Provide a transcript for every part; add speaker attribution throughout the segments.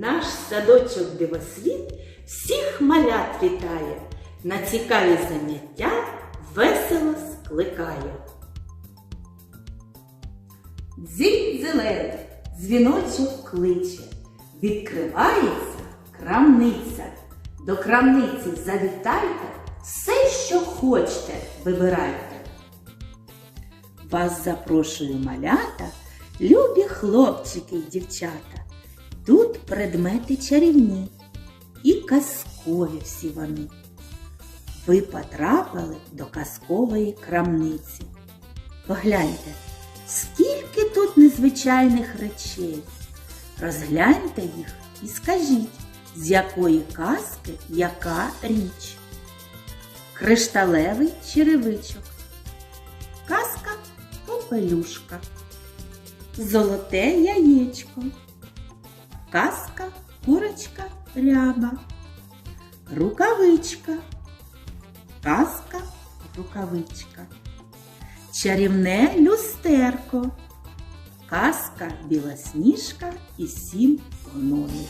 Speaker 1: Наш садочок дивосвіт всіх малят вітає, на цікаві заняття весело скликає. Дзінь зелений, дзвіночок кличе, відкривається крамниця. До крамниці завітайте, все, що хочете, вибирайте. Вас запрошую малята, любі хлопчики й дівчата. Тут предмети чарівні і казкові всі вони. Ви потрапили до казкової крамниці. Погляньте, скільки тут незвичайних речей. Розгляньте їх і скажіть, з якої казки яка річ. Кришталевий черевичок. Казка попелюшка. Золоте яєчко. Казка курочка ряба. Рукавичка. Казка рукавичка. Чарівне люстерко. Казка білосніжка і сім гномів.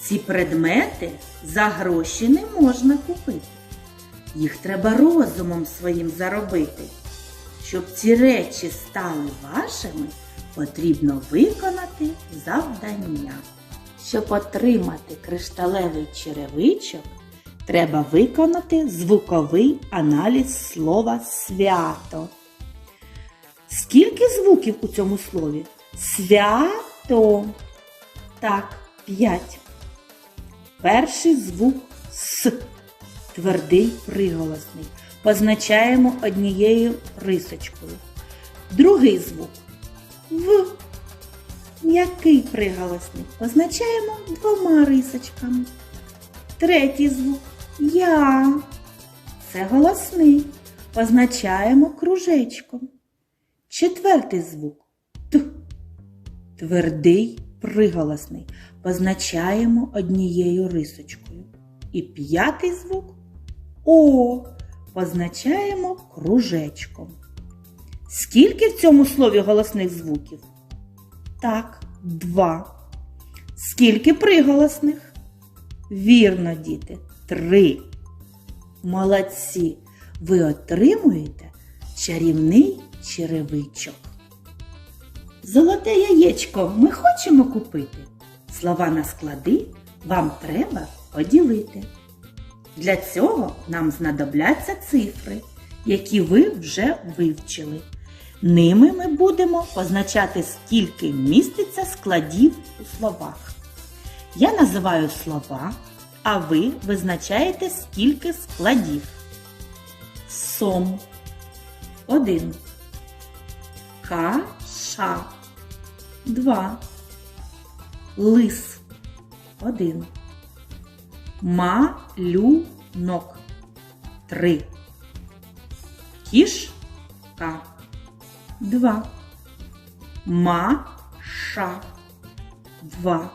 Speaker 1: Ці предмети за гроші не можна купити. Їх треба розумом своїм заробити. Щоб ці речі стали вашими, потрібно виконати завдання. Щоб отримати кришталевий черевичок, треба виконати звуковий аналіз слова свято. Скільки звуків у цьому слові? Свято. Так, п'ять. Перший звук С. Твердий приголосний. Позначаємо однією рисочкою. Другий звук В. М'який приголосний. Позначаємо двома рисочками. Третій звук Я. Це голосний. Позначаємо кружечком. Четвертий звук Т. Твердий приголосний. Позначаємо однією рисочкою. І п'ятий звук О. Позначаємо кружечком. Скільки в цьому слові голосних звуків? Так, два. Скільки приголосних? Вірно, діти, три. Молодці! Ви отримуєте чарівний черевичок. Золоте яєчко ми хочемо купити. Слова на склади вам треба поділити. Для цього нам знадобляться цифри, які ви вже вивчили. Ними ми будемо позначати, скільки міститься складів у словах. Я називаю слова, а ви визначаєте, скільки складів. Сом. Один. Каша. Два. Лис. Один. Малюнок. Три. Кішка. Два. Маша. Два.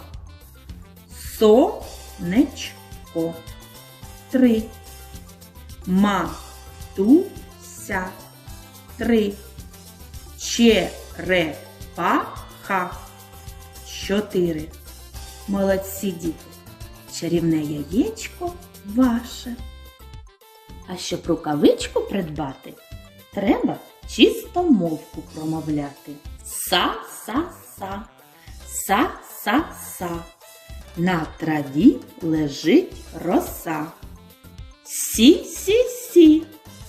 Speaker 1: Сонечко. Три. Матуся. Три. Черепаха. Чотири. Молодці діти. Чарівне яєчко ваше. А щоб рукавичку придбати, треба чисто мовку промовляти. Са-са-са, са-са-са. На траві лежить роса. Сі-сі-сі,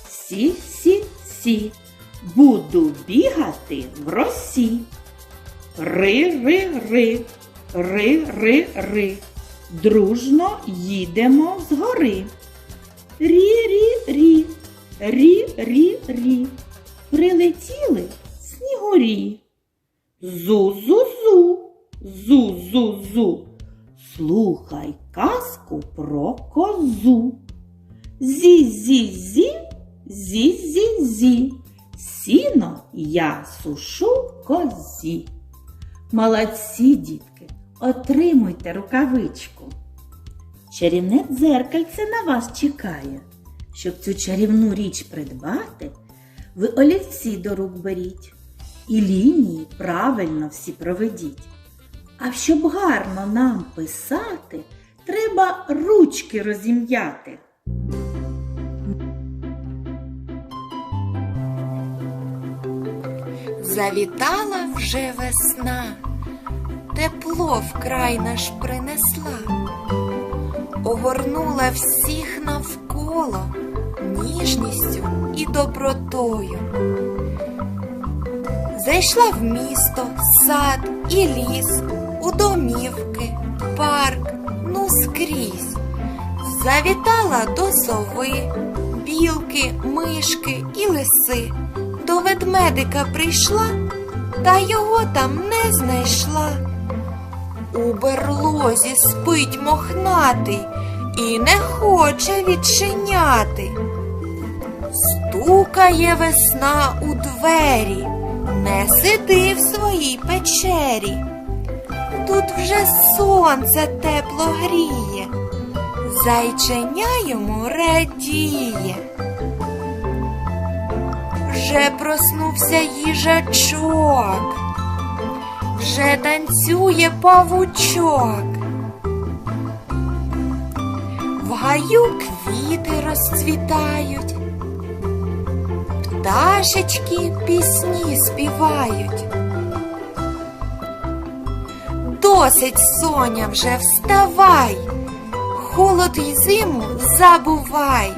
Speaker 1: сі-сі-сі. Буду бігати в росі. Ри-ри-ри, ри-ри-ри. Дружно їдемо з гори. Рі-рі-рі, рі-рі-рі. Прилетіли снігурі. Зу-зу-зу, зу-зу-зу. Слухай казку про козу. Зі-зі-зі, зі-зі-зі. Сіно я сушу козі. Молодці, дітки, отримуйте рукавичку. Чарівне дзеркальце на вас чекає. Щоб цю чарівну річ придбати, ви олівці до рук беріть і лінії правильно всі проведіть. А щоб гарно нам писати, треба ручки розім'яти.
Speaker 2: Завітала вже весна, тепло вкрай наш принесла, огорнула всіх навколо ніжністю і добротою. Зайшла в місто, сад і ліс, у домівки, парк, ну скрізь. Завітала до сови, білки, мишки і лиси. До ведмедика прийшла, та його там не знайшла. У берлозі спить мохнатий і не хоче відчиняти. Стукає весна у двері, не сиди в своїй печері. Тут вже сонце тепло гріє, зайченя йому радіє. Вже проснувся їжачок, вже танцює павучок. В гаю квіти розцвітають, пташечки пісні співають. Досить, соня, вже вставай, холод й зиму забувай.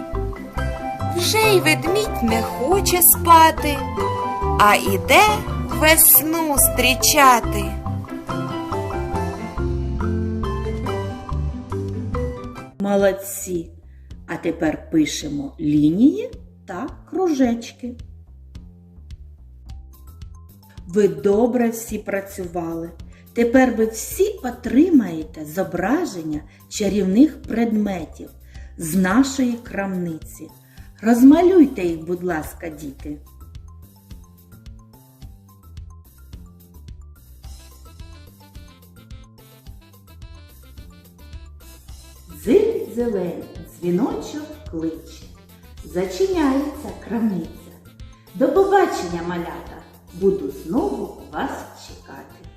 Speaker 2: Вже й ведмідь не хоче спати, а іде весну зустрічати.
Speaker 1: Молодці. А тепер пишемо лінії та кружечки. Ви добре всі працювали. Тепер ви всі отримаєте зображення чарівних предметів з нашої крамниці. Розмалюйте їх, будь ласка, діти. Зиль зелень, дзвіночок кличе, зачиняється крамниця. До побачення, малята! Буду знову вас чекати.